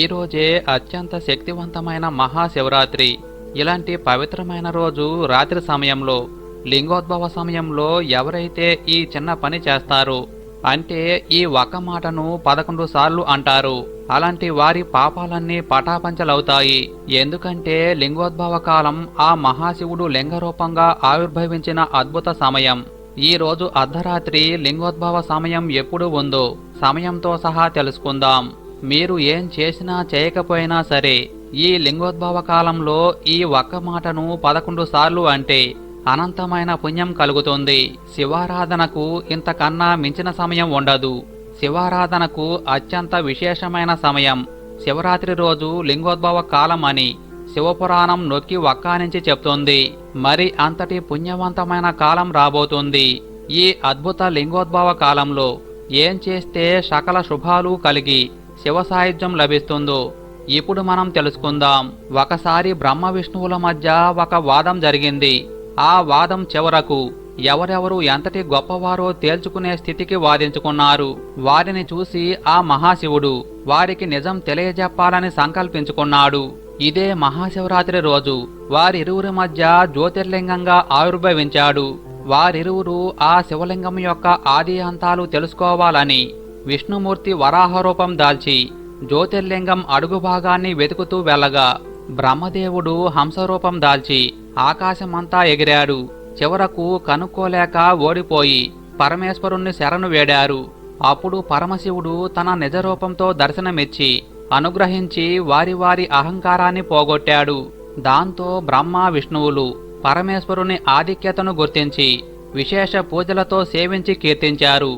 ఈరోజే అత్యంత శక్తివంతమైన మహాశివరాత్రి. ఇలాంటి పవిత్రమైన రోజు రాత్రి సమయంలో లింగోద్భవ సమయంలో ఎవరైతే ఈ చిన్న పని చేస్తారో అంటే ఈ ఒక్క మాటను పదకొండు సార్లు అంటారు. అలాంటి వారి పాపాలన్నీ పటాపంచలవుతాయి. ఎందుకంటే లింగోద్భవ కాలం ఆ మహాశివుడు లింగ రూపంగా ఆవిర్భవించిన అద్భుత సమయం. ఈ రోజు అర్ధరాత్రి లింగోద్భవ సమయం ఎప్పుడు ఉందో సమయంతో సహా తెలుసుకుందాం. మీరు ఏం చేసినా చేయకపోయినా సరే ఈ లింగోద్భవ కాలంలో ఈ ఒక్క మాటను పదకొండు సార్లు అంటే అనంతమైన పుణ్యం కలుగుతుంది. శివారాధనకు ఇంతకన్నా మించిన సమయం ఉండదు. శివారాధనకు అత్యంత విశేషమైన సమయం. శివరాత్రి రోజు లింగోద్భవ కాలం అని శివపురాణం నొక్కి వక్కానించి చెప్తుంది. మరి అంతటి పుణ్యవంతమైన కాలం రాబోతుంది. ఈ అద్భుత లింగోద్భవ కాలంలో ఏం చేస్తే సకల శుభాలు కలిగి శివ సాహిత్యం లభిస్తుందో ఇప్పుడు మనం తెలుసుకుందాం. ఒకసారి బ్రహ్మ విష్ణువుల మధ్య ఒక వాదం జరిగింది. ఆ వాదం చివరకు ఎవరెవరు ఎంతటి గొప్పవారో తేల్చుకునే స్థితికి వాదించుకున్నారు. వారిని చూసి ఆ మహాశివుడు వారికి నిజం తెలియజెప్పాలని సంకల్పించుకున్నాడు. ఇదే మహాశివరాత్రి రోజు వారిరువురి మధ్య జ్యోతిర్లింగంగా ఆవిర్భవించాడు. వారిరువురు ఆ శివలింగం యొక్క ఆది అంతాలు తెలుసుకోవాలని విష్ణుమూర్తి వరాహరూపం దాల్చి జ్యోతిర్లింగం అడుగు భాగాన్ని వెతుకుతూ వెళ్ళగా బ్రహ్మదేవుడు హంసరూపం దాల్చి ఆకాశమంతా ఎగిరాడు. చివరకు కనుక్కోలేక ఓడిపోయి పరమేశ్వరుణ్ణి శరణు వేడారు. అప్పుడు పరమశివుడు తన నిజరూపంతో దర్శనమిచ్చి అనుగ్రహించి వారి వారి అహంకారాన్ని పోగొట్టాడు. దాంతో బ్రహ్మ విష్ణువులు పరమేశ్వరుని ఆధిక్యతను గుర్తించి విశేష పూజలతో సేవించి కీర్తించారు.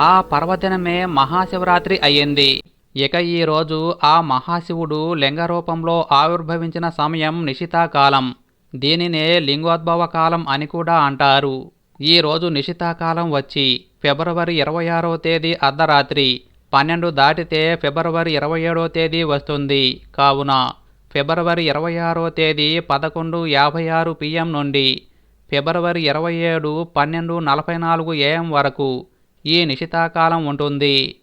ఆ పర్వదినమే మహాశివరాత్రి అయ్యింది. ఇక ఈ రోజు ఆ మహాశివుడు లింగ రూపంలో ఆవిర్భవించిన సమయం నిశితాకాలం. దీనినే లింగోద్భవ కాలం అని కూడా అంటారు. ఈ రోజు నిశితాకాలం వచ్చి ఫిబ్రవరి ఇరవై ఆరో తేదీ అర్ధరాత్రి. పన్నెండు దాటితే ఫిబ్రవరి ఇరవై ఏడో తేదీ వస్తుంది. కావున ఫిబ్రవరి ఇరవై ఆరో తేదీ పదకొండు యాభై ఆరు పిఎం నుండి ఫిబ్రవరి ఇరవై ఏడు పన్నెండు నలభై నాలుగు ఏఎం వరకు ఈ నిశితాకాలం ఉంటుంది.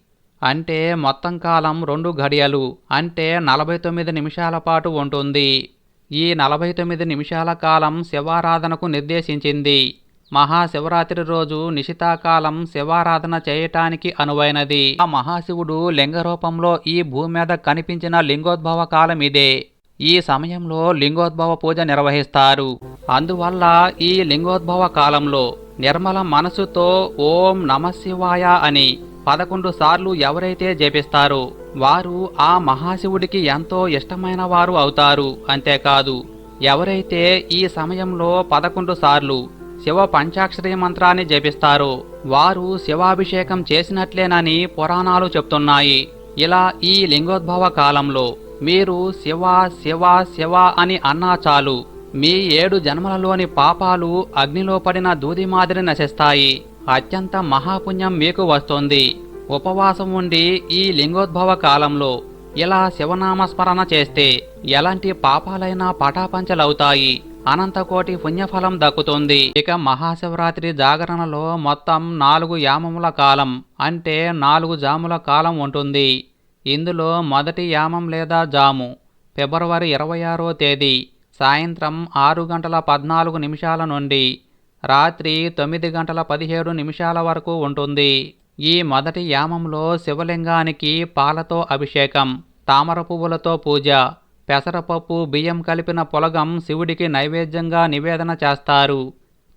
అంటే మొత్తం కాలం రెండు ఘడియలు. అంటే నలభై తొమ్మిది నిమిషాల పాటు ఉంటుంది. ఈ నలభై తొమ్మిది నిమిషాల కాలం శివారాధనకు నిర్దేశించింది. మహాశివరాత్రి రోజు నిశితాకాలం శివారాధన చేయటానికి అనువైనది. ఆ మహాశివుడు లింగ రూపంలో ఈ భూమి మీద కనిపించిన లింగోద్భవ కాలం ఇదే. ఈ సమయంలో లింగోద్భవ పూజ నిర్వహిస్తారు. అందువల్ల ఈ లింగోద్భవ కాలంలో నిర్మల మనసుతో ఓం నమశివాయ అని పదకొండు సార్లు ఎవరైతే జపిస్తారు వారు ఆ మహాశివుడికి ఎంతో ఇష్టమైన వారు అవుతారు అంతేకాదు ఎవరైతే ఈ సమయంలో పదకొండు సార్లు శివ పంచాక్షరి మంత్రాన్ని జపిస్తారో వారు శివాభిషేకం చేసినట్లేనని పురాణాలు చెప్తున్నాయి. ఇలా ఈ లింగోద్భవ కాలంలో మీరు శివ శివ శివ అని అన్నా చాలు. మీ ఏడు జన్మలలోని పాపాలు అగ్నిలో పడిన దూది మాదిరి నశిస్తాయి. అత్యంత మహాపుణ్యం మీకు వస్తుంది. ఉపవాసం ఉండి ఈ లింగోద్భవ కాలంలో ఇలా శివనామస్మరణ చేస్తే ఎలాంటి పాపాలైనా పటాపంచలవుతాయి. అనంతకోటి పుణ్యఫలం దక్కుతుంది. ఇక మహాశివరాత్రి జాగరణలో మొత్తం నాలుగు యామముల కాలం అంటే నాలుగు జాముల కాలం ఉంటుంది. ఇందులో మొదటి యామం లేదా జాము ఫిబ్రవరి ఇరవై ఆరో తేదీ సాయంత్రం ఆరు గంటల పద్నాలుగు నిమిషాల నుండి రాత్రి తొమ్మిది గంటల పదిహేడు నిమిషాల వరకు ఉంటుంది. ఈ మొదటి యామంలో శివలింగానికి పాలతో అభిషేకం తామర పువ్వులతో పూజ పెసరపప్పు బియ్యం కలిపిన పొలగం శివుడికి నైవేద్యంగా నివేదన చేస్తారు.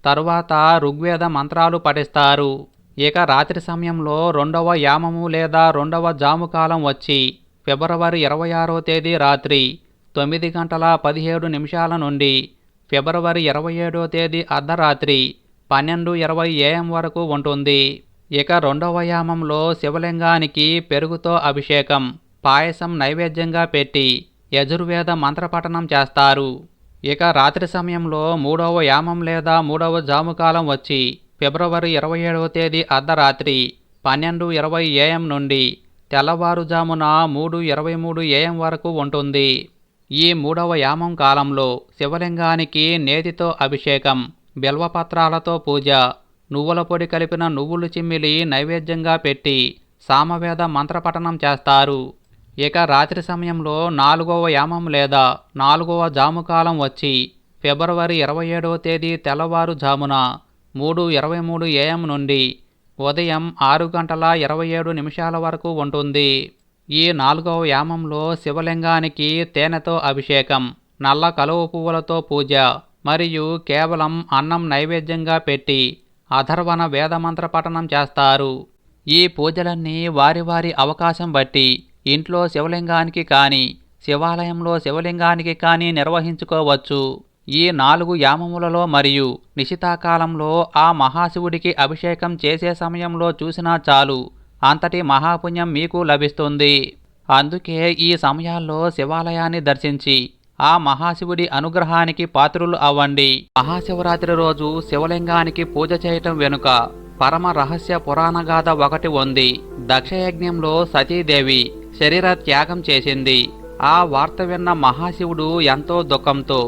తరువాత ఋగ్వేద మంత్రాలు పఠిస్తారు. ఇక రాత్రి సమయంలో రెండవ యామము లేదా రెండవ జాము కాలం వచ్చి ఫిబ్రవరి ఇరవై ఆరో తేదీ రాత్రి తొమ్మిది గంటల పదిహేడు నిమిషాల నుండి ఫిబ్రవరి ఇరవై ఏడో తేదీ అర్ధరాత్రి పన్నెండు ఇరవై ఏఎం వరకు ఉంటుంది. ఇక రెండవ యామంలో శివలింగానికి పెరుగుతో అభిషేకం పాయసం నైవేద్యంగా పెట్టి యజుర్వేద మంత్రపఠనం చేస్తారు. ఇక రాత్రి సమయంలో మూడవ యామం లేదా మూడవ జాముకాలం వచ్చి ఫిబ్రవరి ఇరవై ఏడవ తేదీ అర్ధరాత్రి పన్నెండు ఇరవై ఏఎం నుండి తెల్లవారుజామున మూడు ఇరవై మూడు ఏఎం వరకు ఉంటుంది. ఈ మూడవ యామం కాలంలో శివలింగానికి నేతితో అభిషేకం బిల్వపత్రాలతో పూజ నువ్వుల పొడి కలిపిన నువ్వులు చిమ్మిలి నైవేద్యంగా పెట్టి సామవేద మంత్రపఠనం చేస్తారు. ఇక రాత్రి సమయంలో నాలుగవ యామం లేదా నాలుగవ జాముకాలం వచ్చి ఫిబ్రవరి ఇరవై ఏడవ తేదీ తెల్లవారుజామున మూడు ఇరవై మూడు ఏఎం నుండి ఉదయం ఆరు గంటల ఇరవై ఏడు నిమిషాల వరకు ఉంటుంది. ఈ నాలుగవ యామంలో శివలింగానికి తేనెతో అభిషేకం నల్ల కలువ పువ్వులతో పూజ మరియు కేవలం అన్నం నైవేద్యంగా పెట్టి అధర్వణ వేదమంత్ర పఠనం చేస్తారు. ఈ పూజలన్నీ వారి వారి అవకాశం బట్టి ఇంట్లో శివలింగానికి కానీ శివాలయంలో శివలింగానికి కానీ నిర్వహించుకోవచ్చు. ఈ నాలుగు యామములలో మరియు నిశితాకాలంలో ఆ మహాశివుడికి అభిషేకం చేసే సమయంలో చూసినా చాలు. అంతటి మహాపుణ్యం మీకు లభిస్తుంది. అందుకే ఈ సమయాల్లో శివాలయాన్ని దర్శించి ఆ మహాశివుడి అనుగ్రహానికి పాత్రులు అవ్వండి. మహాశివరాత్రి రోజు శివలింగానికి పూజ చేయటం వెనుక పరమ రహస్య పురాణగాథ ఒకటి ఉంది. దక్షయజ్ఞంలో సతీదేవి శరీర త్యాగం చేసింది. ఆ వార్త విన్న మహాశివుడు ఎంతో దుఃఖంతో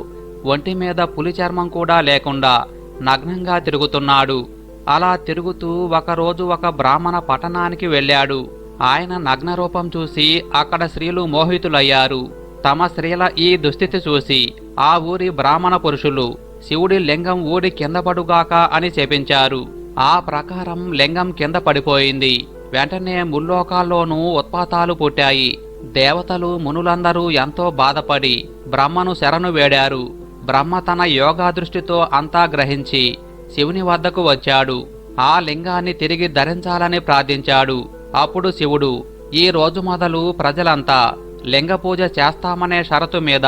ఒంటి మీద పులి చర్మం కూడా లేకుండా నగ్నంగా తిరుగుతున్నాడు. అలా తిరుగుతూ ఒకరోజు ఒక బ్రాహ్మణ పట్టణానికి వెళ్ళాడు. ఆయన నగ్న రూపం చూసి అక్కడ స్త్రీలు మోహితులయ్యారు. తమ స్త్రీల ఈ దుస్థితి చూసి ఆ ఊరి బ్రాహ్మణ పురుషులు శివుడి లింగం ఊడి కింద పడుగాక అని చెప్పించారు. ఆ ప్రకారం లింగం కింద పడిపోయింది. వెంటనే ముల్లోకాల్లోనూ ఉత్పాతాలు పుట్టాయి. దేవతలు మునులందరూ ఎంతో బాధపడి బ్రహ్మను శరణు వేడారు. బ్రహ్మ తన యోగా దృష్టితో అంతా గ్రహించి శివుని వద్దకు వచ్చాడు. ఆ లింగాన్ని తిరిగి ధరించాలని ప్రార్థించాడు. అప్పుడు శివుడు ఈ రోజు మొదలు ప్రజలంతా లింగ పూజ చేస్తామనే షరతు మీద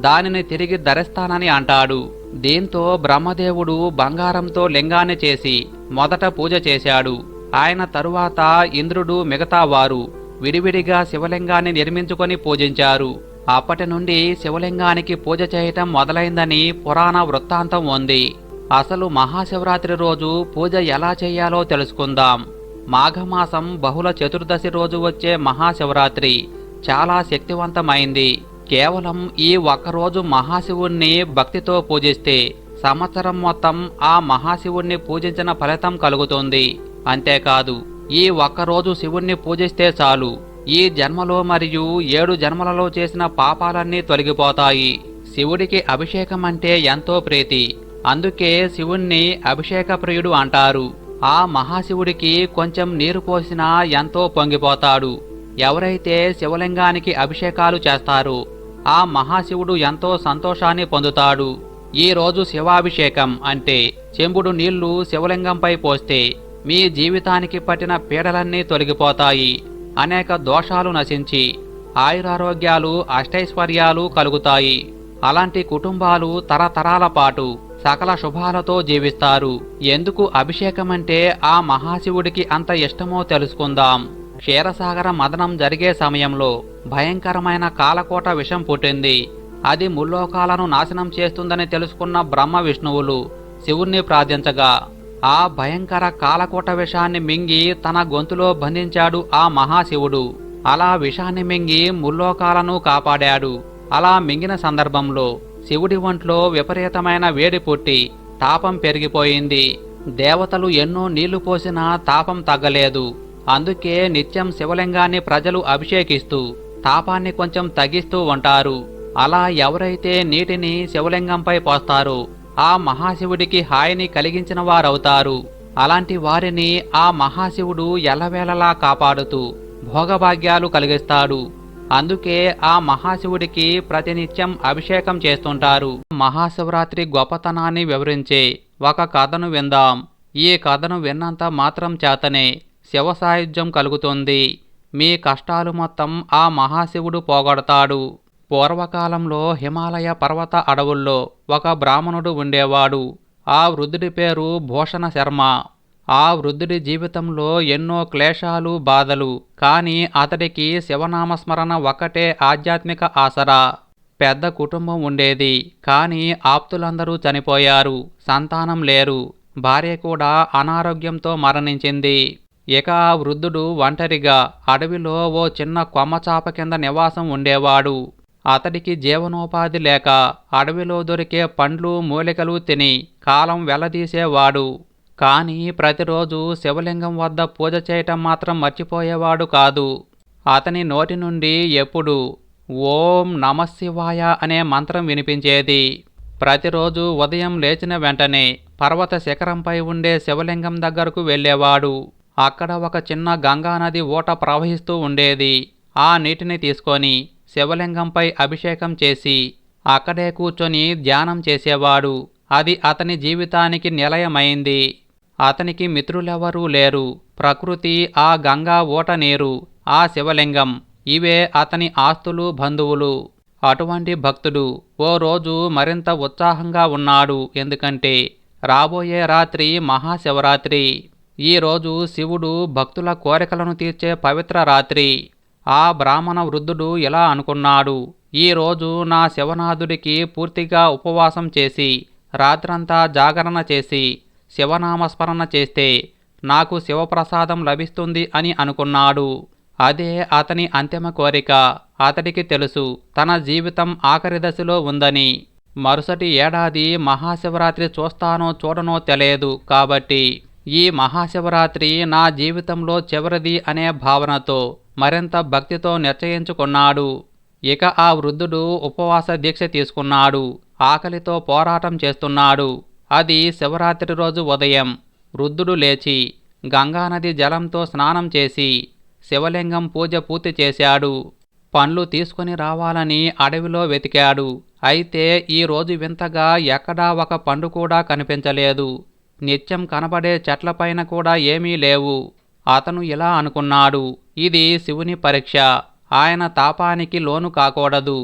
దానిని తిరిగి ధరిస్తానని అంటాడు. దీంతో బ్రహ్మదేవుడు బంగారంతో లింగాన్ని చేసి మొదట పూజ చేశాడు. ఆయన తరువాత ఇంద్రుడు మిగతా వారు విడివిడిగా శివలింగాన్ని నిర్మించుకొని పూజించారు. అప్పటి నుండి శివలింగానికి పూజ చేయటం మొదలైందని పురాణ వృత్తాంతం ఉంది. అసలు మహాశివరాత్రి రోజు పూజ ఎలా చేయాలో తెలుసుకుందాం. మాఘమాసం బహుళ చతుర్దశి రోజు వచ్చే మహాశివరాత్రి. చాలా శక్తివంతమైంది. కేవలం ఈ ఒక్కరోజు మహాశివుణ్ణి భక్తితో పూజిస్తే సంవత్సరం మొత్తం ఆ మహాశివుణ్ణి పూజించిన ఫలితం కలుగుతుంది. అంతేకాదు ఈ ఒక్కరోజు శివుణ్ణి పూజిస్తే చాలు. ఈ జన్మలో మరియు ఏడు జన్మలలో చేసిన పాపాలన్నీ తొలగిపోతాయి. శివుడికి అభిషేకం అంటే ఎంతో ప్రీతి. అందుకే శివుణ్ణి అభిషేక ప్రియుడు అంటారు. ఆ మహాశివుడికి కొంచెం నీరు పోసినా ఎంతో పొంగిపోతాడు. ఎవరైతే శివలింగానికి అభిషేకాలు చేస్తారో ఆ మహాశివుడు ఎంతో సంతోషాన్ని పొందుతాడు. ఈ రోజు శివాభిషేకం అంటే చెంబుడు నీళ్ళు శివలింగంపై పోస్తే మీ జీవితానికి పట్టిన పీడలన్నీ తొలగిపోతాయి. అనేక దోషాలు నశించి ఆయురారోగ్యాలు అష్టైశ్వర్యాలు కలుగుతాయి. అలాంటి కుటుంబాలు తరతరాల పాటు సకల శుభాలతో జీవిస్తారు. ఎందుకు అభిషేకం అంటే ఆ మహాశివుడికి అంత ఇష్టమో తెలుసుకుందాం. క్షీరసాగర మదనం జరిగే సమయంలో భయంకరమైన కాలకోట విషం పుట్టింది. అది ముల్లోకాలను నాశనం చేస్తుందని తెలుసుకున్న బ్రహ్మ విష్ణువులు శివుణ్ణి ప్రార్థించగా ఆ భయంకర కాలకోట విషాన్ని మింగి తన గొంతులో బంధించాడు ఆ మహాశివుడు. అలా విషాన్ని మింగి ముల్లోకాలను కాపాడాడు. అలా మింగిన సందర్భంలో శివుడి ఒంట్లో విపరీతమైన వేడి పుట్టి తాపం పెరిగిపోయింది. దేవతలు ఎన్నో నీళ్ళు పోసినా తాపం తగ్గలేదు. అందుకే నిత్యం శివలింగాన్ని ప్రజలు అభిషేకిస్తూ తాపాన్ని కొంచెం తగ్గిస్తూ ఉంటారు. అలా ఎవరైతే నీటిని శివలింగంపై పోస్తారో ఆ మహాశివుడికి హాయిని కలిగించిన వారవుతారు. అలాంటి వారిని ఆ మహాశివుడు ఎల్లవేళలా కాపాడుతూ భోగభాగ్యాలు కలిగిస్తాడు. అందుకే ఆ మహాశివుడికి ప్రతినిత్యం అభిషేకం చేస్తుంటారు. మహాశివరాత్రి గొప్పతనాన్ని వివరించే ఒక కథను విందాం. ఈ కథను విన్నంత మాత్రం చేతనే శివ సాయుధ్యం కలుగుతుంది. మీ కష్టాలు మొత్తం ఆ మహాశివుడు పోగొడతాడు. పూర్వకాలంలో హిమాలయ పర్వత అడవుల్లో ఒక బ్రాహ్మణుడు ఉండేవాడు. ఆ వృద్ధుడి పేరు భూషణ శర్మ. ఆ వృద్ధుడి జీవితంలో ఎన్నో క్లేశాలు బాధలు. కానీ అతడికి శివనామస్మరణ ఒకటే ఆధ్యాత్మిక ఆసరా. పెద్ద కుటుంబం ఉండేది. కానీ ఆప్తులందరూ చనిపోయారు. సంతానం లేరు. భార్య కూడా అనారోగ్యంతో మరణించింది. ఇక ఆ వృద్ధుడు ఒంటరిగా అడవిలో ఓ చిన్న కొమ్మచాప కింద నివాసం ఉండేవాడు. అతడికి జీవనోపాధి లేక అడవిలో దొరికే పండ్లు మూలికలు తిని కాలం వెలదీసేవాడు కానీ ప్రతిరోజు శివలింగం వద్ద పూజ చేయటం మాత్రం మర్చిపోయేవాడు కాదు. అతని నోటి నుండి ఎప్పుడు ఓం నమశివాయ అనే మంత్రం వినిపించేది. ప్రతిరోజు ఉదయం లేచిన వెంటనే పర్వత శిఖరంపై ఉండే శివలింగం దగ్గరకు వెళ్ళేవాడు. అక్కడ ఒక చిన్న గంగానది ఊట ప్రవహిస్తూ ఉండేది. ఆ నీటిని తీసుకొని శివలింగంపై అభిషేకం చేసి అక్కడే కూర్చొని ధ్యానం చేసేవాడు. అది అతని జీవితానికి నిలయమైంది. అతనికి మిత్రులెవరూ లేరు. ప్రకృతి ఆ గంగా ఓట నేరు ఆ శివలింగం ఇవే అతని ఆస్తులు బంధువులు. అటువంటి భక్తుడు ఓ రోజు మరింత ఉత్సాహంగా ఉన్నాడు. ఎందుకంటే రాబోయే రాత్రి మహాశివరాత్రి. ఈరోజు శివుడు భక్తుల కోరికలను తీర్చే పవిత్ర రాత్రి. ఆ బ్రాహ్మణ వృద్ధుడు ఇలా అనుకున్నాడు. ఈరోజు నా శివనాథుడికి పూర్తిగా ఉపవాసం చేసి రాత్రంతా జాగరణ చేసి శివనామస్మరణ చేస్తే నాకు శివప్రసాదం లభిస్తుంది అని అనుకున్నాడు. అదే అతని అంతిమ కోరిక. అతడికి తెలుసు తన జీవితం ఆఖరి దశలో ఉందని. మరుసటి ఏడాది మహాశివరాత్రి చూస్తానో చూడనో తెలియదు కాబట్టి ఈ మహాశివరాత్రి నా జీవితంలో చివరిది అనే భావనతో మరింత భక్తితో నిశ్చయించుకున్నాడు. ఇక ఆ వృద్ధుడు ఉపవాస దీక్ష తీసుకున్నాడు. ఆకలితో పోరాటం చేస్తున్నాడు. అది శివరాత్రి రోజు ఉదయం. వృద్ధుడు లేచి గంగానది జలంతో స్నానం చేసి శివలింగం పూజ పూర్తి చేశాడు. పండ్లు తీసుకొని రావాలని అడవిలో వెతికాడు. అయితే ఈ రోజు వింతగా ఎక్కడా ఒక పండు కూడా కనిపించలేదు. నిత్యం కనబడే చెట్లపైన కూడా ఏమీ లేవు. అతను ఇలా అనుకున్నాడు. ఇది శివుని పరీక్ష. ఆయన తాపానికి లోను కాకూడదు.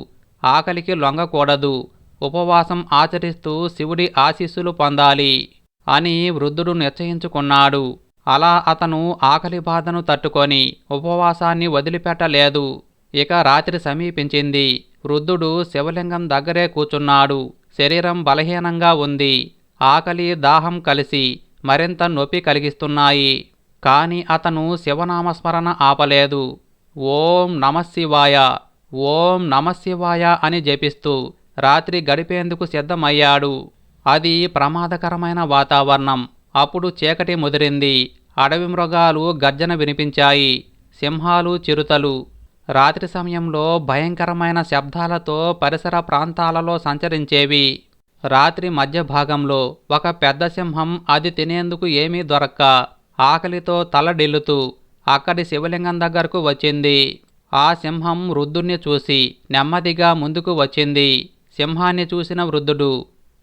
ఆకలికి లొంగకూడదు. ఉపవాసం ఆచరిస్తూ శివుడి ఆశీస్సులు పొందాలి అని వృద్ధుడు నిశ్చయించుకున్నాడు. అలా అతను ఆకలి బాధను తట్టుకొని ఉపవాసాన్ని వదిలిపెట్టలేదు. ఇక రాత్రి సమీపించింది. వృద్ధుడు శివలింగం దగ్గరే కూచున్నాడు శరీరం బలహీనంగా ఉంది. ఆకలి దాహం కలిసి మరింత నొప్పి కలిగిస్తున్నాయి. కాని అతను శివనామస్మరణ ఆపలేదు. ఓం నమశివాయ ఓం నమశివాయ అని జపిస్తూ రాత్రి గడిపేందుకు సిద్ధమయ్యాడు. అది ప్రమాదకరమైన వాతావరణం. అప్పుడు చీకటి ముదిరింది. అడవి మృగాలు గర్జన వినిపించాయి. సింహాలు చిరుతలు. రాత్రి సమయంలో భయంకరమైన శబ్దాలతో పరిసర ప్రాంతాలలో సంచరించేవి. రాత్రి మధ్య భాగంలో ఒక పెద్ద సింహం అది తినేందుకు ఏమీ దొరక్క. ఆకలితో తలడిల్లుతూ అక్కడి శివలింగం దగ్గరకు వచ్చింది. ఆ సింహం వృద్ధుణ్ణి చూసి నెమ్మదిగా ముందుకు వచ్చింది. సింహాన్ని చూసిన వృద్ధుడు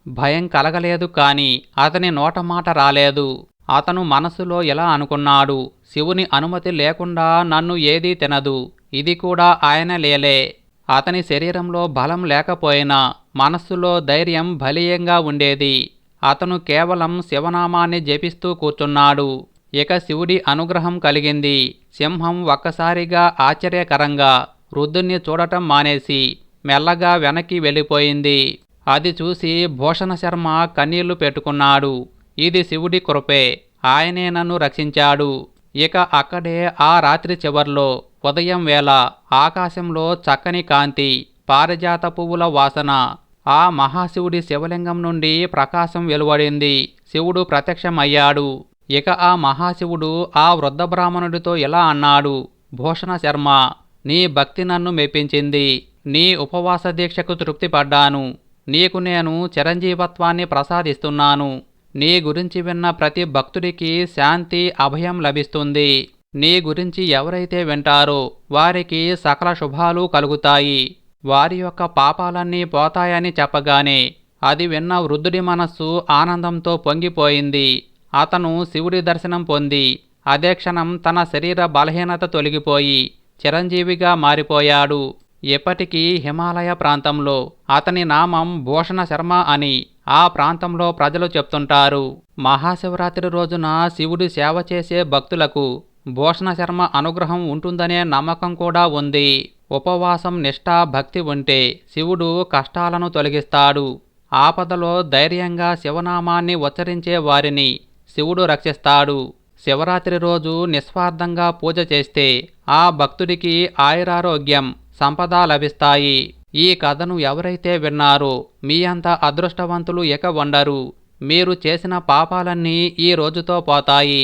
భయం కలగలేదు కాని అతని నోట మాట రాలేదు. అతను మనసులో ఎలా అనుకున్నాడు శివుని అనుమతి లేకుండా నన్ను ఏదీ తినదు. ఇది కూడా ఆయన లేలే. అతని శరీరంలో బలం లేకపోయినా మనస్సులో ధైర్యం బలీయంగా ఉండేది. అతను కేవలం శివనామాన్ని జపిస్తూ కూర్చున్నాడు. ఇక శివుడి అనుగ్రహం కలిగింది. సింహం ఒక్కసారిగా ఆశ్చర్యకరంగా వృద్ధుణ్ణి చూడటం మానేసి మెల్లగా వెనక్కి వెళ్ళిపోయింది. అది చూసి భూషణ శర్మ కన్నీళ్ళు పెట్టుకున్నాడు. ఇది శివుడి కృపే. ఆయనే నన్ను రక్షించాడు. ఇక అక్కడే ఆ రాత్రి చివర్లో ఉదయం వేళ ఆకాశంలో చక్కని కాంతి పారిజాత పువ్వుల వాసన ఆ మహాశివుడి శివలింగం నుండి ప్రకాశం వెలువడింది. శివుడు ప్రత్యక్షమయ్యాడు. ఇక ఆ మహాశివుడు ఆ వృద్ధ బ్రాహ్మణుడితో ఇలా అన్నాడు. భూషణ శర్మ నీ భక్తి నన్ను మెప్పించింది. నీ ఉపవాస దీక్షకు తృప్తిపడ్డాను. నీకు నేను చిరంజీవత్వాన్ని ప్రసాదిస్తున్నాను. నీ గురించి విన్న ప్రతి భక్తుడికి శాంతి అభయం లభిస్తుంది. నీ గురించి ఎవరైతే వింటారో వారికి సకల శుభాలు కలుగుతాయి. వారి యొక్క పాపాలన్నీ పోతాయని చెప్పగానే అది విన్న వృద్ధుడి మనస్సు ఆనందంతో పొంగిపోయింది. అతను శివుడి దర్శనం పొంది అదే క్షణం తన శరీర బలహీనత తొలగిపోయి చిరంజీవిగా మారిపోయాడు. ఎప్పటికీ హిమాలయ ప్రాంతంలో అతని నామం భూషణ శర్మ అని ఆ ప్రాంతంలో ప్రజలు చెప్తుంటారు. మహాశివరాత్రి రోజున శివుడి సేవ చేసే భక్తులకు భూషణ శర్మ అనుగ్రహం ఉంటుందనే నమ్మకం కూడా ఉంది. ఉపవాసం నిష్ఠ భక్తి ఉంటే శివుడు కష్టాలను తొలగిస్తాడు. ఆపదలో ధైర్యంగా శివనామాన్ని ఉచ్చరించే వారిని శివుడు రక్షిస్తాడు. శివరాత్రి రోజు నిస్వార్థంగా పూజ చేస్తే ఆ భక్తుడికి ఆయురారోగ్యం సంపద లభిస్తాయి. ఈ కథను ఎవరైతే విన్నారో మీ అంత అదృష్టవంతులు ఇక ఉండరు మీరు చేసిన పాపాలన్నీ ఈ రోజుతో పోతాయి.